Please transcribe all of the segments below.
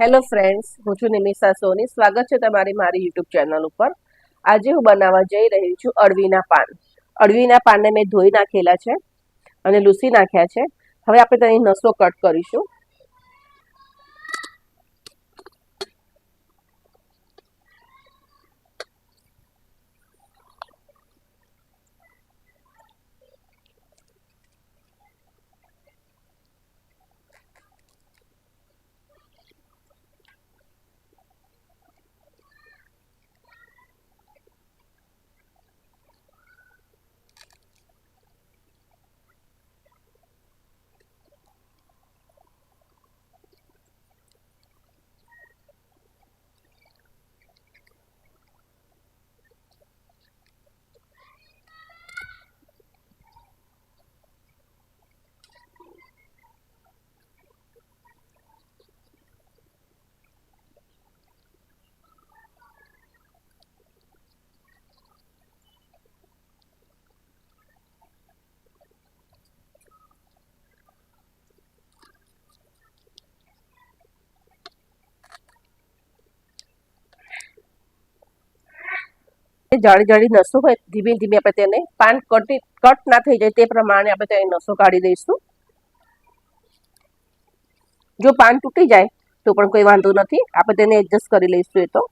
Hello friends, હું છું નિમિષા સોની. સ્વાગત છે તમારી મારી યુટ્યુબ ચેનલ ઉપર. આજે હું બનાવવા જઈ રહી છું અળવીના પાન. અળવીના પાનને મેં ધોઈ નાખેલા છે અને લૂસી નાખ્યા છે. હવે આપણે તેની નસો કટ કરીશું. જાડી જાડી નસો હોય, ધીમે ધીમે આપણે તેને પાન કટી, કટ ના થઈ જાય તે પ્રમાણે આપણે તેની નસો કાઢી દઈશું. જો પાન તૂટી જાય તો પણ કોઈ વાંધો નથી, આપણે તેને એડજસ્ટ કરી લઈશું એ તો.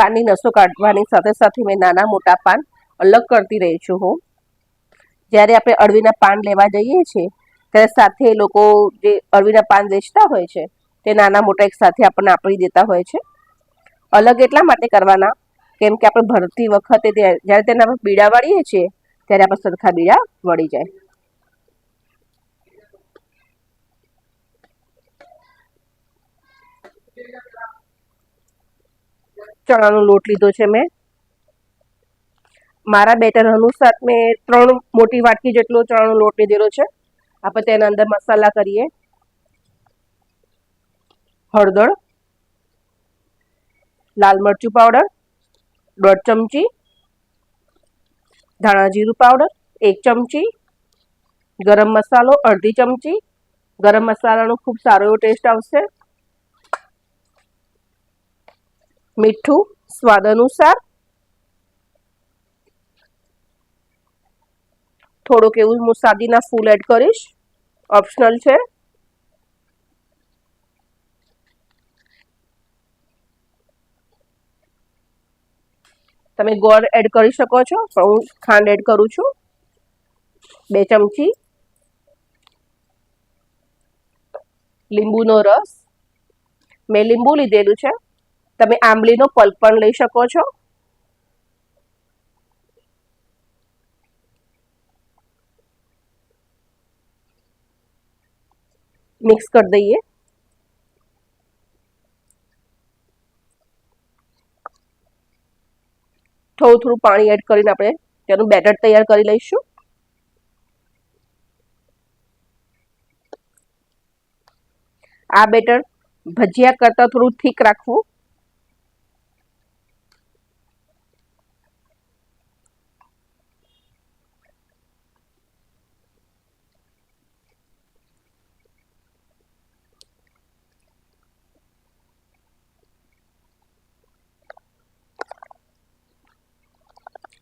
પાનની નસો કાઢવાની સાથે સાથે મેં નાના મોટા પાન અલગ કરતી રહી છું હું. જ્યારે આપણે અળવીના પાન લેવા જઈએ છીએ, ત્યારે સાથે એ લોકો જે અળવીના પાન વેચતા હોય છે, તે નાના મોટા એક સાથે આપણને આપી દેતા હોય છે. અલગ એટલા માટે કરવાના, કેમ કે આપણે ભરતી વખતે જ્યારે તેના આપણે બીડા વાળીએ છીએ, ત્યારે આપણે સરખા બીડા વળી જાય. ચણાનો લોટ લીધો છે મેં. મારા બેટર અનુસાર મેં ત્રણ મોટી વાટકી જેટલો ચણાનો લોટ લીધેલો છે. આપણે તેના અંદર મસાલા કરીએ. હળદર, લાલ મરચું પાવડર દોઢ ચમચી, ધાણા જીરું પાવડર એક ચમચી, ગરમ મસાલો અડધી ચમચી. ગરમ મસાલાનો ખૂબ સારો એવો ટેસ્ટ આવશે. મીઠું સ્વાદ અનુસાર. થોડુંક એવું હું સાદીના ફૂલ એડ કરીશ. ઓપ્શનલ છે. તમે ગોળ એડ કરી શકો છો, પણ હું ખાંડ એડ કરું છું. બે ચમચી. લીંબુનો રસ. મેં લીંબુ લીધેલું છે. તમે આંબલીનો પલ્પ પણ લઈ શકો છો. મિક્સ કરી દઈએ. થોડું થોડું પાણી એડ કરીને આપણે તેનું બેટર તૈયાર કરી લઈશું. આ બેટર ભજીયા કરતાં થોડું થીક રાખવું.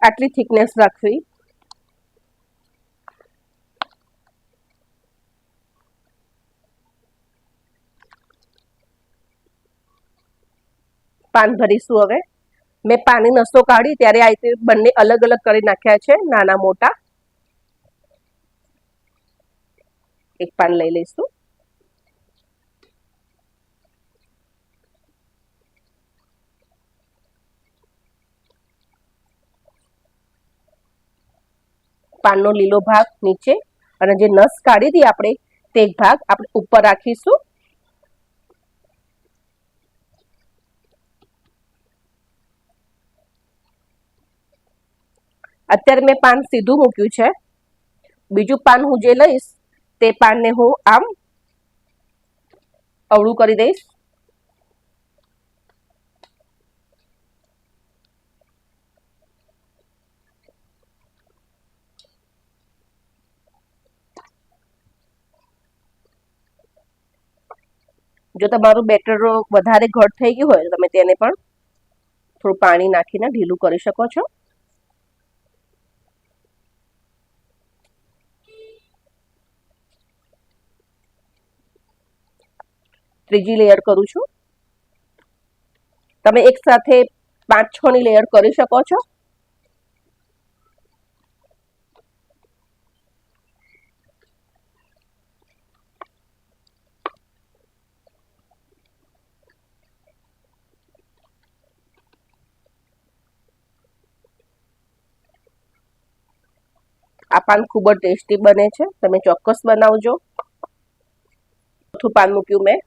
આટલી થિકનેસ રાખવી. પાન ભરીશું હવે. મેં પાની નસો કાઢી, ત્યારે આ રીતે બંને અલગ અલગ કરી નાખ્યા છે, નાના મોટા. એક પાન લઈ લઈશું. પાનનો લીલો ભાગ નીચે અને જે નસ કાઢી હતી આપણે, તે ભાગ આપણે ઉપર રાખીશું. અત્યારે મેં પાન સીધું મૂક્યું છે. બીજું પાન હું જે લઈશ, તે પાનને હું આમ અવળું કરી દઈશ. જો તમારું બેટર વધારે ઘટ થઈ ગયું હોય તો તમે તેને પણ થોડું પાણી નાખીને ઢીલું કરી શકો છો. ત્રીજી લેયર કરું છું. તમે એક સાથે પાંચ છ ની લેયર કરી શકો છો. આ પાન ખૂબ જ ટેસ્ટી બને છે. તમે ચોક્કસ બનાવજો. ચોથું પાન મૂક્યું મેં.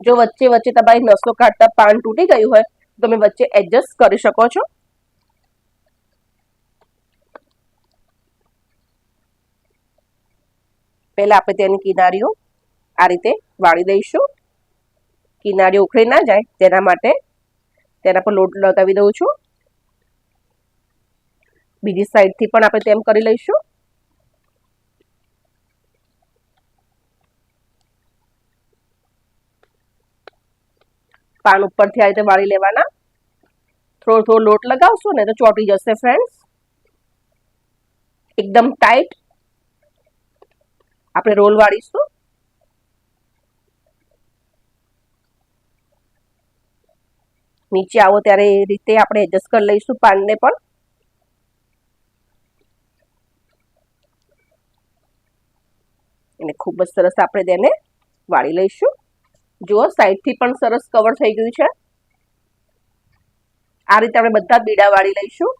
જો વચ્ચે વચ્ચે તમારી નસો કાઢતા પાન તૂટી ગયું હોય, તો તમે વચ્ચે એડજસ્ટ કરી શકો છો. પહેલા આપણે તેની કિનારીઓ આ રીતે વાળી દઈશું. કિનારી ઉખડી ના જાય તેના માટે તેના પર લોટ લગાવી દઉં છું. બીજી સાઈડથી પણ આપણે તેમ કરી લઈશું. પાન ઉપરથી આ રીતે વાળી લેવાના. થોડો થોડો લોટ લગાવશો ને તો ચોટી જશે ફ્રેન્ડ્સ એકદમ ટાઈટ આપણે રોલ વાળીશું. નીચે આવો ત્યારે એ રીતે આપણે એડજસ્ટ કરી લઈશું પાનને પણ. અને ખૂબ જ સરસ આપણે તેને વાળી લઈશું. જુઓ, સાઈડથી પણ સરસ કવર થઈ ગયું છે. આ રીતે આપણે બધા બીડા વાળી લઈશું.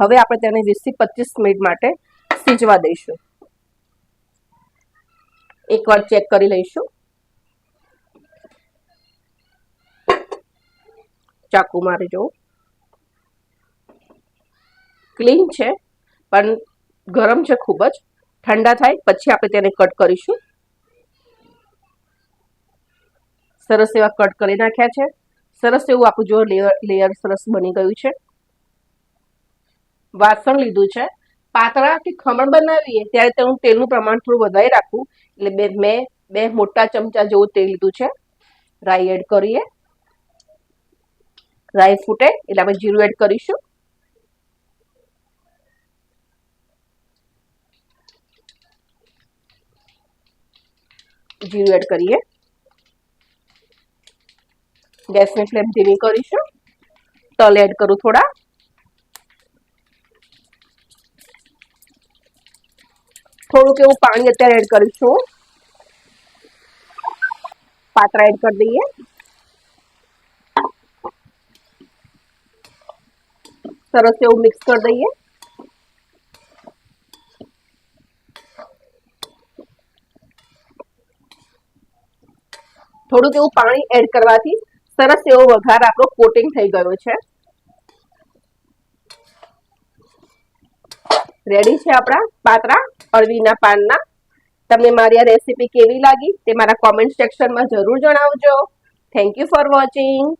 હવે આપણે તેને વીસથી પચીસ મિનિટ માટે સીજવા દઈશું. એકવાર ચેક કરી લઈશું. ચાકુ મારી જો ક્લીન છે, પણ ગરમ છે ખૂબ જ. ઠંડા થાય, પછી આપણે તેને કટ કરીશું. સરસ એવા કટ કરી નાખ્યા છે. સરસ એવું આપણું જો લેયર લેયર સરસ બની ગયું છે. વાસણ લીધું છે. પાતળા કે ખમણ બનાવીએ ત્યારે તેનું તેલનું પ્રમાણ થોડું વધારે રાખવું એટલે બે મેં બે મોટા ચમચા જેવું તેલ લીધું છે. રાઈ એડ કરીએ. રાઈ ફૂટે એટલે આપણે જીરું એડ કરીશું. જીરું એડ કરીએ. ગેસની ફ્લેમ ધીમી કરીશું. તલ એડ કરું થોડા. થોડુંક એવું પાણી અત્યારે એડ કરીશું પાત્રા એડ કરી દઈએ. સરસ એવું મિક્સ કરી દઈએ. થોડુંક એવું પાણી એડ કરવાથી સરસ એવો વઘાર આપણો કોટિંગ થઈ ગયો છે. રેડી છે આપણા પાતરા અળવીના પાનના? તમને મારી આ રેસીપી કેવી લાગી તે મારા કોમેન્ટ સેક્શનમાં જરૂર જણાવજો. Thank you for watching